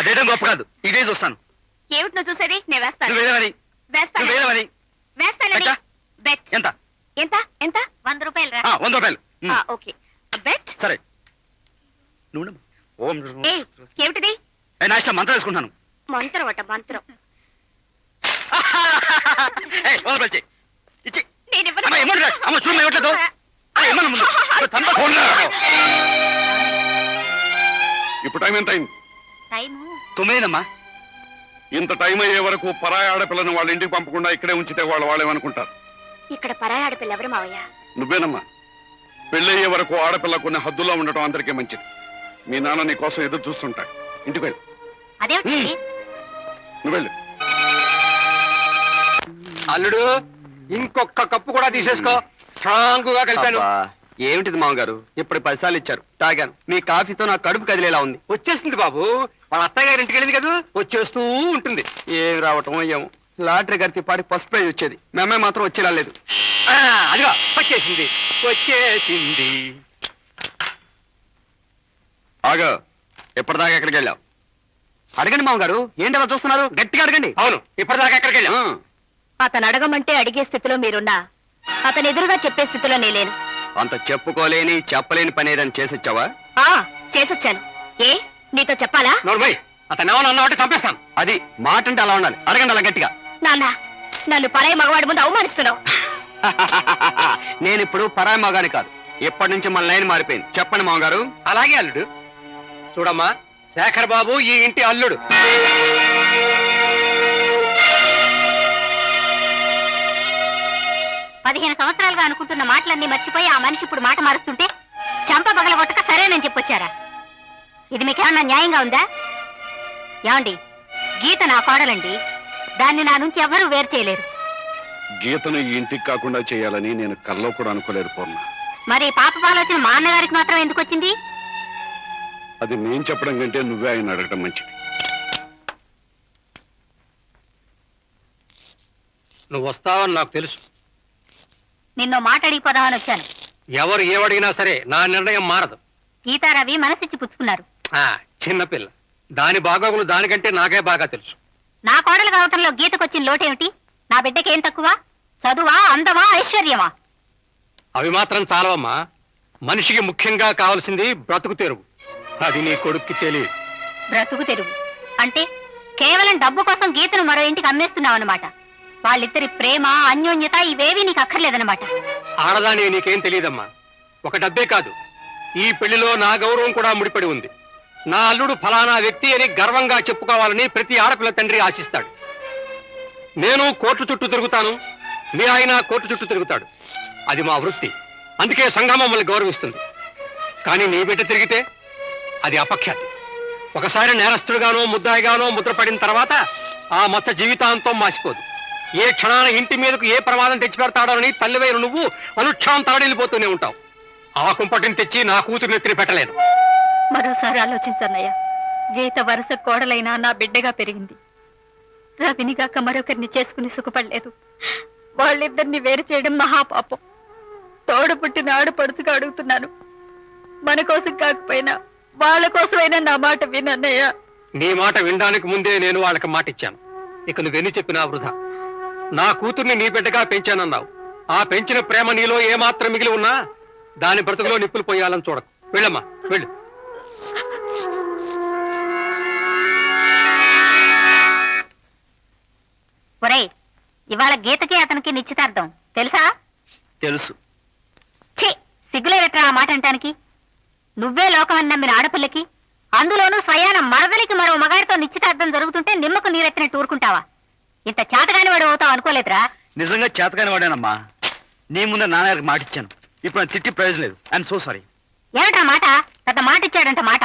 అదేయడం గొప్ప కాదు. ఇదే చూస్తాను. ఏమిటి నువ్వు చూసేది? నేను వేస్తాను. నువ్వు వేయమని వేస్తాను. నువ్వు వేయమని వేస్తానని? బెట్ ఎంత? ఎంత? ఎంత? వంద రూపాయలు రా. ఆ, వంద రూపాయలు. ఓకే. బెట్ సరే. నువ్వు. ఓం ఏ ఏమిటిది? ఏ, నా ఇష్టం. మంత్రం వేసుకుంటాను. మంత్రం అట మంత్రం. ఇచ్చేయ్. నేను ఇవ్వను. అమ్మ, చూడు, ఇవ్వట్లేదు. ఇప్పుడు టైం ఎంత అయింది? టైము? తొమ్మిదేనమ్మా ఇంత టైం అయ్యే వరకు పరాయి ఆడపిల్లను వాళ్ళ ఇంటికి పంపకుండా ఇక్కడే ఉంచితే వాళ్ళు వాళ్ళేమనుకుంటారు? ఇక్కడ పరాయి ఆడపిల్ల ఎవరు మావయ్య? నువ్వేనమ్మా. పెళ్ళయ్యే వరకు ఆడపిల్ల కొన్ని హద్దుల్లో ఉండటం అందరికీ మంచిది. మీ నాన్న నీ కోసం ఎదురు చూస్తుంటాడు. ఇంటికి వెళ్ళి. అదేమిటి? నువ్వు వెళ్ళు. అల్లుడు ఇంకొక కప్పు కూడా తీసేసుకో. స్ట్రాంగ్గా కలిపాను ఏమిటిది మామగారు? ఇప్పుడు పదిసార్లు ఇచ్చారు. తాగాను. మీ కాఫీతో నా కడుపు కదిలేలా ఉంది. వచ్చేస్తుంది బాబు. వాళ్ళ అత్తయ్య గారి ఇంటికి వెళ్ళింది కదా? వచ్చేస్తూ ఉంటుంది. ఏం రావటమో ఏమో. లాటరీ గడితే పాటి ఫస్ట్ ప్రైజ్ వచ్చేది. మీ అమ్మాయి మాత్రం వచ్చేలా లేదు. ఆ, అదిగో వచ్చేసింది. వచ్చేసింది. ఆగా ఎప్పటిదాకా ఎక్కడికి వెళ్ళావు? అడగండి మామగారు ఏంటి అలా చూస్తున్నారు? గట్టిగా అడగండి. అవును. ఇప్పటిదాకా ఎక్కడికి వెళ్ళాం ఆ, అతను అడగమంటే అడిగే స్థితిలో మీరున్నా. అతను ఎదురుగా చెప్పే స్థితిలో నేలేను అంత చెప్పుకోలేని చెప్పలేని పని ఏదని చేసొచ్చావా? ఆ చేసొచ్చాను. ఏ? నీతో చెప్పాలా? నోర్మై అతను ఏమన్నా అన్నావంటే చంపేస్తాను. అది మాట అంటే అలా ఉండాలి. అడగండి అలా గట్టిగా. నాన్న నన్ను పరాయి మగవాడి ముందు అవమానిస్తున్నావు. నేను ఇప్పుడు పరాయి మగాని కాదు. ఎప్పటి నుంచి మన లైన్ మారిపోయింది. చెప్పండి మామగారు. అలాగే అల్లుడు. చూడమ్మా శేఖర్ బాబు ఈ ఇంటి అల్లుడు. పదిహేను సంవత్సరాలుగా అనుకుంటున్న మాటలన్నీ మర్చిపోయి ఆ మనిషి ఇప్పుడు మాట మారుస్తుంటే చంప పగల కొట్టక సరేనని చెప్పొచ్చారా? ఇది మీకేమన్నా న్యాయంగా ఉందా? ఏమండి గీత నా కోడలండి. దాన్ని నా నుంచి ఎవరూ వేరు చేయలేరు. గీతను ఈ ఇంటికి కాకుండా చేయాలని నేను కల్లో కూడా అనుకోలేదు పూర్ణ. మరి పాప ఆలోచన మా అన్నగారికి మాత్రం ఎందుకు వచ్చింది? అది నేను చెప్పడం కంటే నువ్వే ఆయన అడగడం మంచిది. నువ్వు వస్తావని నాకు తెలుసు. నిన్నో మాట అడిగిపోదామని వచ్చాను. ఎవరు ఏమడిగినా సరే నా నిర్ణయం మారదు. గీతారవి మనసిచ్చి పుచ్చుకున్నారు. ఆ చిన్నపిల్ల దాని బాగోగులు దానికంటే నాకే బాగా తెలుసు. నా కోడలు కావటంలో గీతకొచ్చిన లోటేమిటి? నా బిడ్డకేం తక్కువ? చదువా అందమా ఐశ్వర్యమా? అవి మాత్రం చాలవమ్మా. మనిషికి ముఖ్యంగా కావాల్సింది బ్రతుకు తెరువు. అది నీ కొడుక్కి తెలియదు. బ్రతుకు తెరువు. అంటే కేవలం డబ్బు కోసం గీతను మరో ఇంటికి అమ్మేస్తున్నావు అనమాట వాళ్ళిద్దరి ప్రేమ అన్యోన్యత ఇవేవి నీకు అక్కర్లేదన్నమాట. ఆడదాని నీకేం తెలియదమ్మా. ఒక డబ్బే కాదు. ఈ పెళ్ళిలో నా గౌరవం కూడా ముడిపడి ఉంది. నా అల్లుడు ఫలానా వ్యక్తి అని గర్వంగా చెప్పుకోవాలని ప్రతి ఆడపిల్ల తండ్రి ఆశిస్తాడు. నేను కోర్టు చుట్టూ తిరుగుతాను. మీ ఆయన కోర్టు చుట్టూ తిరుగుతాడు. అది మా వృత్తి. అందుకే సంఘం మమ్మల్ని గౌరవిస్తుంది. కానీ నీ బిడ్డ తిరిగితే అది అపఖ్యాతి. ఒకసారి నేరస్తుడుగానో ముద్దాయిగానో ముద్రపడిన తర్వాత ఆ మచ్చ జీవితాంతం మాసిపోదు. ఏ క్షణాన ఇంటి మీదకు ఏ ప్రమాదం తెచ్చిపెడతాడోనని తల్లివైన నువ్వు అనుక్షణం తలడిల్లిపోతూనే ఉంటావు. ఆ కుంపటిని తెచ్చి నా కూతురు నెత్తిని పెట్టలేను. మరోసారి ఆలోచించన్నయ్య గీత వరుస కోడలైనా నా బిడ్డగా పెరిగింది. రవినిగాక మరొకరిని చేసుకుని సుఖపడలేదు. వాళ్ళిద్దరిని వేరు చేయడం మహాపాపం. తోడు పుట్టిన ఆడపడుచుగా అడుగుతున్నాను. మన కోసం కాకపోయినా వాళ్ళ కోసమైనా నా మాట వినన్నయ్య. నీ మాట వినడానికి ముందే నేను వాళ్ళకి మాట ఇచ్చాను ఇక నువ్వెన్ని చెప్పినా వృధా. నా కూతుర్ని నీ బిడ్డగా పెంచానన్నావు. ఆ పెంచిన ప్రేమ నీలో ఏమాత్రం మిగిలి ఉన్నా దాని బ్రతుకులో నిప్పులు పోయాలని చూడకు. వెళ్ళమ్మా వెళ్ళు. ఇవాళ గీతకి అతనికి నిశ్చితార్థం. తెలుసా? తెలుసు. ఛీ సిగ్గులేదట్రా ఆ మాట అంటానికి. నువ్వే లోకమని నమ్మిన ఆడపిల్లకి అందులోనూ స్వయాన మరదలికి మరో మగాడితో నిశ్చితార్థం జరుగుతుంటే నిమ్మకు నీరెత్తినట్టు ఊరుకుంటావా ఇంత చేతగాని వాడు అవుతావు అనుకోలేదురా. నిజంగా చేతకాని వాడానమ్మా నీ ముందే నాన్నగారికి మాట ఇచ్చాను ఇప్పుడు తిట్టి ప్రయోజనం లేదు. ఐఎమ్ సో సారీ ఏమిటా మాట? పెద్ద మాట ఇచ్చాడంట మాట.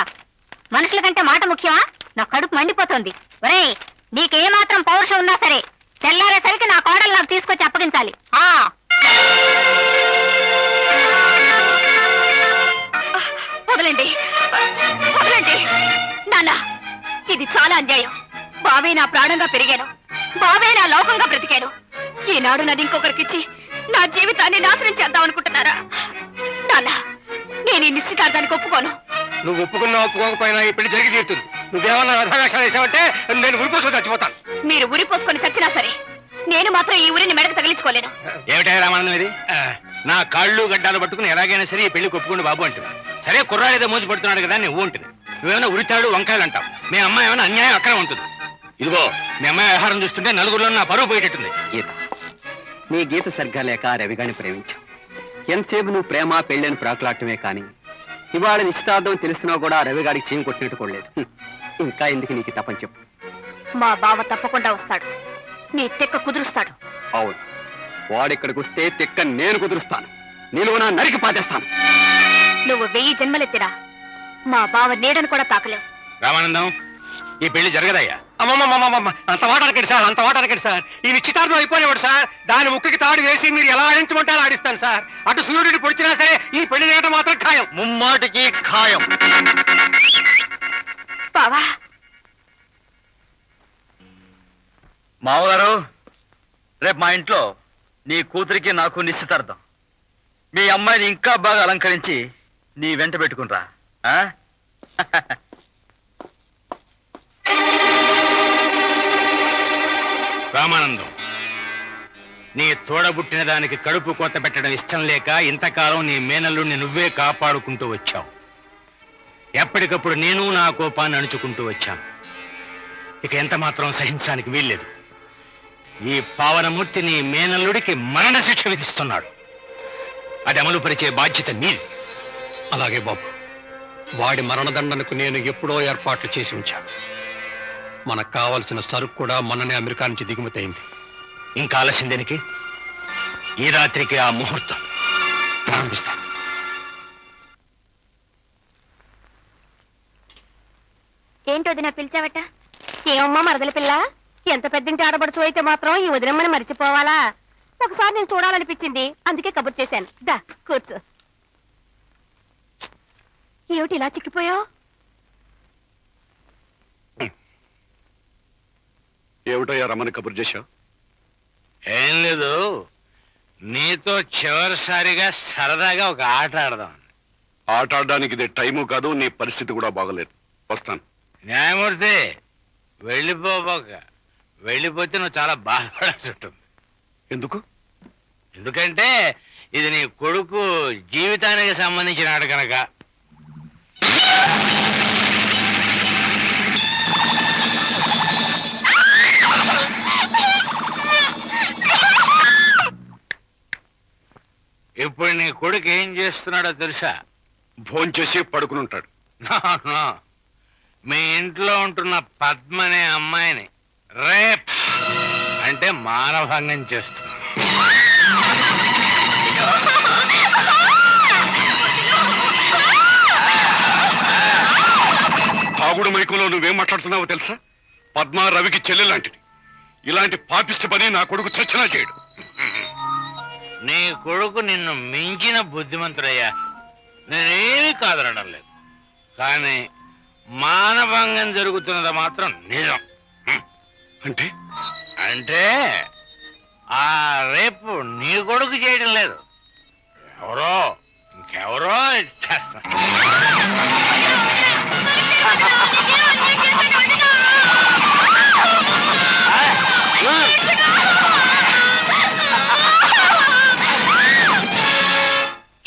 మనుషుల కంటే మాట ముఖ్యమా? నా కడుపు మండిపోతుంది. ఒరేయ్ నీకేమాత్రం పౌరుషం ఉన్నా సరే తెల్లారేసరికి నా కోడలు నాకు తీసుకొచ్చి అప్పగించాలి. ఆ! వదలండి. వదలండి. నాన్న ఇది చాలా అన్యాయం. బావే నా ప్రాణంగా పెరిగాను. బావే నా లోకంగా బ్రతికాను. ఈనాడు నది ఇంకొకరికిచ్చి నా జీవితాన్ని నాశనం చేద్దాం అనుకుంటున్నారా నాన్న నేను ఈ నిశ్చితార్థానికి ఒప్పుకోను. నువ్వు ఒప్పుకున్నా ఒప్పుకోకపోయినా ఈ పెళ్ళి జరిగి తీరుతుంది. నువ్వేమన్నా వ్యధవేషాలు వేసావంటే నేను చచ్చిపోతాను మీరు ఉరి పోసుకొని చచ్చినా సరే నేను మాత్రం ఈ ఊరిని మెడకు తగిలించుకోలేను. ఏమిటా రామానందం ఇది? నా కాళ్ళు గడ్డాలు పట్టుకుని ఎలాగైనా సరే ఈ పెళ్ళి కొప్పుకోండి బాబు అంటుంది. సరే కుర్రాడు ఏదో మోసి పడుతున్నాడు కదా నువ్వు ఉంటుంది నువ్వేమైనా ఉరితాడు వంకాయలు అంటావు. మీ అమ్మాయి ఏమైనా అన్యాయం అక్కడ ఉంటుంది ఇదిగో మీ అమ్మాయి వ్యవహారం చూస్తుంటే నలుగురిలో నా పరువు పోయేటట్టుంది. గీత నీ గీత సరిగ్గా లేక రవిగాని ప్రేమించావు. ఎంతసేపు నువ్వు ప్రేమ పెళ్ళని ప్రాకులాడటమే కానీ ఇవాళ నిశ్చితార్థం తెలిసినా కూడా రవిగాడికి చీమ కొట్టినట్టు కూడా. ఇంకా ఎందుకు నీకు తప్పని చెప్పు? మా బావ తప్పకుండా వస్తాడు. నీ తెక్క కుదురుస్తాడు. అవును. వాడిక్కడికి వస్తే తిక్క నేను కుదురుస్తాను. నిలువున నరికి పాతేస్తాను. నువ్వు వెయ్యి జన్మలెత్తిరా. మా బావ నీడను కూడా తాకలేవు. రామానందం ఈ పెళ్ళి జరగదయ్యా. అమ్మమ్మమ్మమ్మ అంత మాట అనకండి సార్ అంత మాట అనకండి సార్. ఈ నిశ్చితార్థం అయిపోయినవాడు సార్. దాని ముక్కుకి తాడు వేసి మీరు ఎలా ఆడించమంటే అలా ఆడిస్తాను సార్. అటు సూర్యుడిని పొడిచినా సరే ఈ పెళ్ళి చేయడం మాత్రం ఖాయం. ముమ్మాటికి ఖాయం. బావా మామగారు రేపు మా ఇంట్లో నీ కూతురికి నాకు నిశ్చితార్థం. మీ అమ్మాయిని ఇంకా బాగా అలంకరించి నీ వెంట పెట్టుకుంటా ఆ? రామానందం నీ తోడబుట్టిన దానికి కడుపు కోత పెట్టడం ఇష్టం లేక ఇంతకాలం నీ మేనల్లుడిని నువ్వే కాపాడుకుంటూ వచ్చావు. ఎప్పటికప్పుడు నేను నా కోపాన్ని అణుచుకుంటూ వచ్చాను. ఇక ఎంత మాత్రం సహించడానికి వీల్లేదు. ఈ పావనమూర్తి నీ మేనల్లుడికి మరణ శిక్ష విధిస్తున్నాడు. అది అమలు పరిచే బాధ్యత నీది. అలాగే బాబు వాడి మరణదండనకు నేను ఎప్పుడో ఏర్పాట్లు చేసి ఉంచాను. మనకు కావలసిన సరుకు కూడా మొన్ననే అమెరికా నుంచి దిగుమతి అయింది. ఇంకా ఆలస్యం దేనికి? ఈ రాత్రికి ఆ ముహూర్తం ప్రారంభిస్తాను. ఏంటి నా పిలిచావట? ఏమమ్మా మరదల పిల్ల? ఎంత పెద్దింటి ఆడబడుచు అయితే మాత్రం ఈ వదినమ్మని మర్చిపోవాలా? ఒకసారి నేను చూడాలనిపించింది. అందుకే కబుర్ చేశాను. దా కూర్చో. ఏమిటి ఇలా చిక్కిపోయావు? ఏమిటయ్యా రమ్మని కబురు చేశావు? ఏం లేదు. నీతో చివరిసారిగా సరదాగా ఒక ఆట ఆడదాం. ఆట ఆడడానికి ఇదే టైము కాదు నీ పరిస్థితి కూడా బాగలేదు. వస్తాను. న్యాయమూర్తి వెళ్ళిపోబోక వెళ్ళిపోతే నువ్వు చాలా బాధపడాల్సి ఉంటుంది. ఎందుకు? ఎందుకంటే ఇది నీ కొడుకు జీవితానికి సంబంధించిన ఆట కనుక. ఇప్పుడు నీ కొడుకు ఏం చేస్తున్నాడో తెలుసా? భోంచేసి పడుకుని ఉంటాడు నో, నో. మీ ఇంట్లో ఉంటున్న పద్మ అనే అమ్మాయిని రేప్ అంటే మానభంగం చేస్తున్నా. తాగుడు మైకంలో నువ్వేం మాట్లాడుతున్నావో తెలుసా? పద్మ రవికి చెల్లె లాంటిది. ఇలాంటి పాపిష్టి పని నా కొడుకు చచ్చినా చేయడు. నీ కొడుకు నిన్ను మించిన బుద్ధిమంతుడయ్యా. నేనేమీ కాదనడం లేదు. కానీ మానభంగం జరుగుతున్నది మాత్రం నిజం. అంటే? అంటే ఆ రేపు నీ కొడుకు చేయడం లేదు. ఎవరో? ఇంకెవరో? చేస్తారు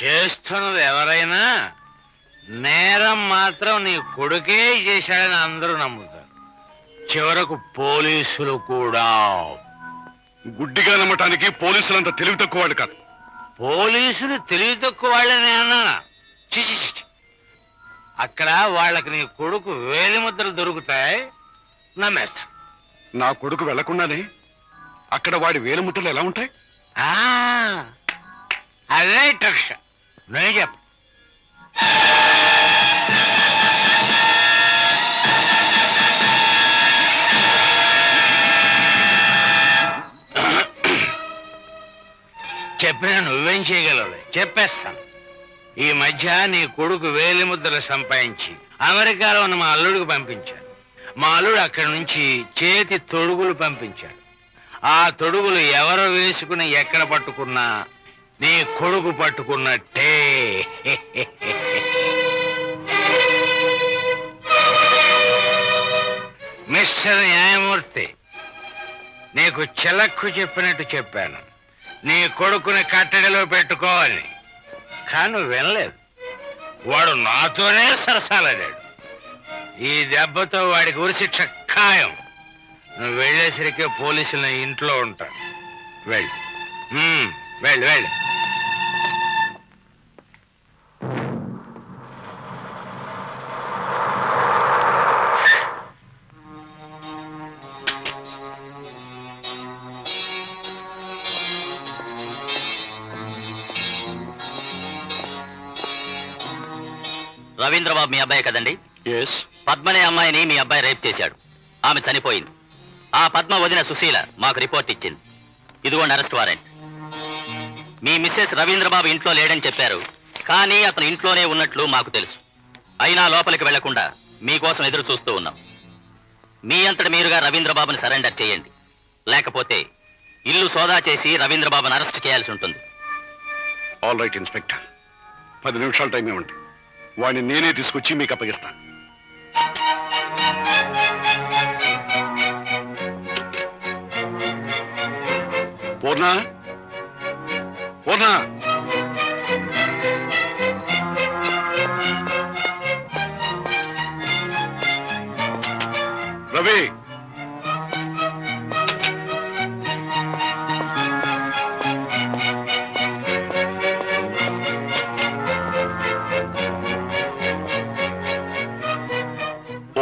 చేస్తున్నది ఎవరైనా నేరం మాత్రం నీ కొడుకే చేశాడని అందరూ నమ్ముతారు. చివరకు పోలీసులు కూడా. గుడ్డిగా నమ్మటానికి పోలీసులంత తెలివి తక్కువ వాళ్ళు కాదు. పోలీసులు తెలివి తక్కువ వాళ్ళని చి. అక్కడ వాళ్ళకి నీ కొడుకు వేలి ముద్రలు దొరుకుతాయి నమ్మేస్తా నా కొడుకు వెళ్ళకుండానే అక్కడ వాడి వేలుముట్టలు ఎలా ఉంటాయి? ఆ, అదే ట్రక్ష నేను చెప్ప. చెప్పేస్తాను. ఈ మధ్య నీ కొడుకు వేలి ముద్రలు సంపాదించి అమెరికాలో ఉన్న మా అల్లుడికి పంపించాడు. మా అల్లుడు అక్కడి నుంచి చేతి తొడుగులు పంపించాడు. ఆ తొడుగులు ఎవరు వేసుకుని ఎక్కడ పట్టుకున్నా నీ కొడుకు పట్టుకున్నట్టే. మిస్టర్ న్యాయమూర్తి నీకు చిలక్కు చెప్పినట్టు చెప్పాను. నీ కొడుకుని కట్టడిలో పెట్టుకోవాలి. కానీ వినలేదు. వాడు నాతోనే సరసాలాడాడు ఈ దెబ్బతో వాడికి ఉరిశిక్ష ఖాయం. నువ్వు వెళ్ళేసరికి పోలీసులు ఇంట్లో ఉంటారు. వెళ్ళి. వెళ్ళి వెళ్ళి. రవీంద్రబాబు మీ అబ్బాయి కదండి? పద్మనే అమ్మాయిని మీ అబ్బాయి రేప్ చేశాడు. ఆమె చనిపోయింది. ఆ పద్మ వదిన సుశీల మాకు రిపోర్ట్ ఇచ్చింది. ఇదిగోండి అరెస్ట్ వారెంట్. మీ మిస్సెస్ రవీంద్రబాబు ఇంట్లో లేడని చెప్పారు. కానీ అతను ఇంట్లోనే ఉన్నట్లు మాకు తెలుసు. అయినా లోపలికి వెళ్ళకుండా మీకోసం ఎదురు చూస్తూ ఉన్నాం. మీ అంతటి మీరుగా రవీంద్రబాబుని సరెండర్ చేయండి. లేకపోతే ఇల్లు సోదా చేసి రవీంద్రబాబుని అరెస్ట్ చేయాల్సి ఉంటుంది. ఆల్ రైట్ ఇన్స్పెక్టర్ పది నిమిషాల టైం ఇవ్వండి వాడిని నేనే తీసుకొచ్చి మీకు అప్పగిస్తాను. పూర్ణ? పూర్ణ?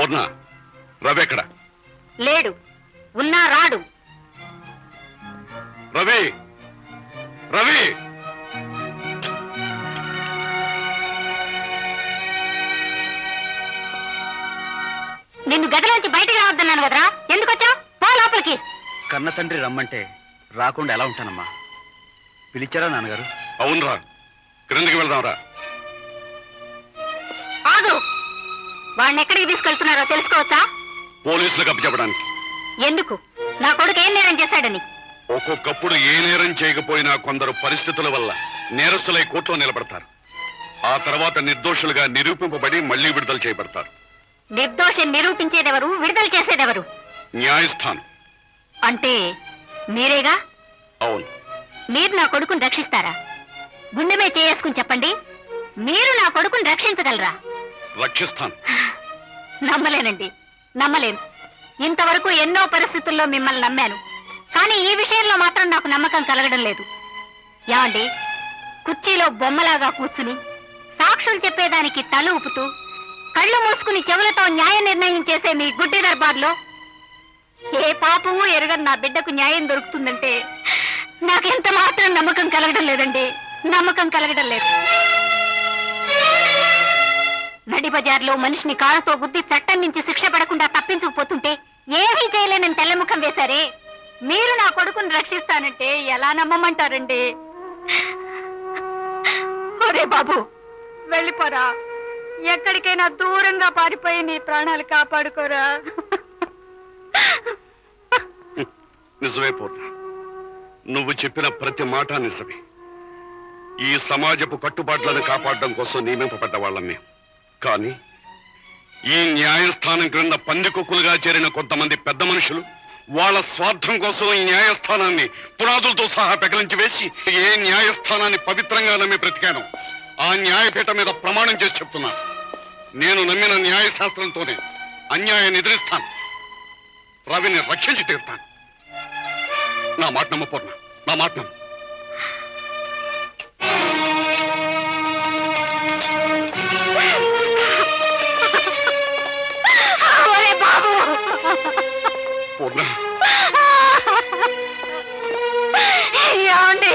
పూర్ణ రవి ఎక్కడ? లేడు. ఉన్నా రాడు. రవి! రవి! నిన్ను గదిలోంచి బయటికి రావద్దన్నాను కదరా. ఎందుకు వచ్చావు పో లోపలికి. కన్న తండ్రి రమ్మంటే రాకుండా ఎలా ఉంటానమ్మా? పిలిచారా నాన్నగారు? అవునరా. క్రిందికి వెళ్దాం రా ఆగు. వాడిని ఎక్కడికి తీసుకెళ్తున్నారో తెలుసుకోవచ్చా? పోలీసులకు అప్పచెప్పడానికి. ఎందుకు? నా కొడుకు ఏం నేరం చేశాడని? ఒక్కొక్కప్పుడు ఏ నేరం చేయకపోయినా కొందరు పరిస్థితుల వల్ల నేరస్తులై కోర్టులో నిలబడతారు. ఆ తర్వాత నిర్దోషులుగా నిరూపింపబడి మళ్ళీ విడుదల చేయబడతారు. నిర్దోషం నిరూపించేదెవరు? విడుదల చేసేదెవరు? న్యాయస్థానం. అంటే మీరేగా? అవును. మీరు నా కొడుకుని రక్షిస్తారా? గుండె మీద చేసుకుని చెప్పండి. మీరు నా కొడుకుని రక్షించగలరా? రక్షిస్తాను. నమ్మలేనండి నమ్మలేను. ఇంతవరకు ఎన్నో పరిస్థితుల్లో మిమ్మల్ని నమ్మాను. కానీ ఈ విషయంలో మాత్రం నాకు నమ్మకం కలగడం లేదు. ఏమండి? కుర్చీలో బొమ్మలాగా కూర్చుని సాక్షులు చెప్పేదానికి తల ఊపుతూ కళ్ళు మూసుకుని చెవులతో న్యాయ నిర్ణయం చేసే మీ గుడ్డి దర్బార్లో ఏ పాపము ఎరగని నా బిడ్డకు న్యాయం దొరుకుతుందంటే నాకెంత మాత్రం నమ్మకం కలగడం లేదండి. నమ్మకం కలగడం లేదు. నడి బజార్లో మనిషిని కాళ్ళతో గుద్ది చట్టం నుంచి శిక్ష పడకుండా తప్పించుకుపోతుంటే ఏమీ చేయలేనని తెల్లముఖం వేశారే. మీరు నా కొడుకుని రక్షిస్తానంటే ఎలా నమ్మమంటారండి? ఒరే బాబు వెళ్ళిపోరా. ఎక్కడికైనా దూరంగా పారిపోయి నీ ప్రాణాలు కాపాడుకోరా. నిజమే పూర్ణ. నువ్వు చెప్పిన ప్రతి మాట నిజమే. ఈ సమాజపు కట్టుబాట్లను కాపాడడం కోసం నియమింపబడ్డ వాళ్ళం మేము. కానీ ఈ న్యాయస్థానం క్రింద పందికొక్కులుగా చేరిన కొంతమంది పెద్ద మనుషులు వాళ్ళ స్వార్థం కోసం ఈ న్యాయస్థానాన్ని పునాదులతో సహా పెకలించి వేసి ఏ న్యాయస్థానాన్ని పవిత్రంగా నమ్మి బ్రతికాను ఆ న్యాయపీఠ మీద ప్రమాణం చేసి చెప్తున్నా. నేను నమ్మిన న్యాయశాస్త్రంతోనే అన్యాయాన్ని ఎదిరిస్తాను. రవిని రక్షించి తీరుతాను. నా మాట నమ్మపూర్ణ నా మాట నమ్ము. ఏమండి?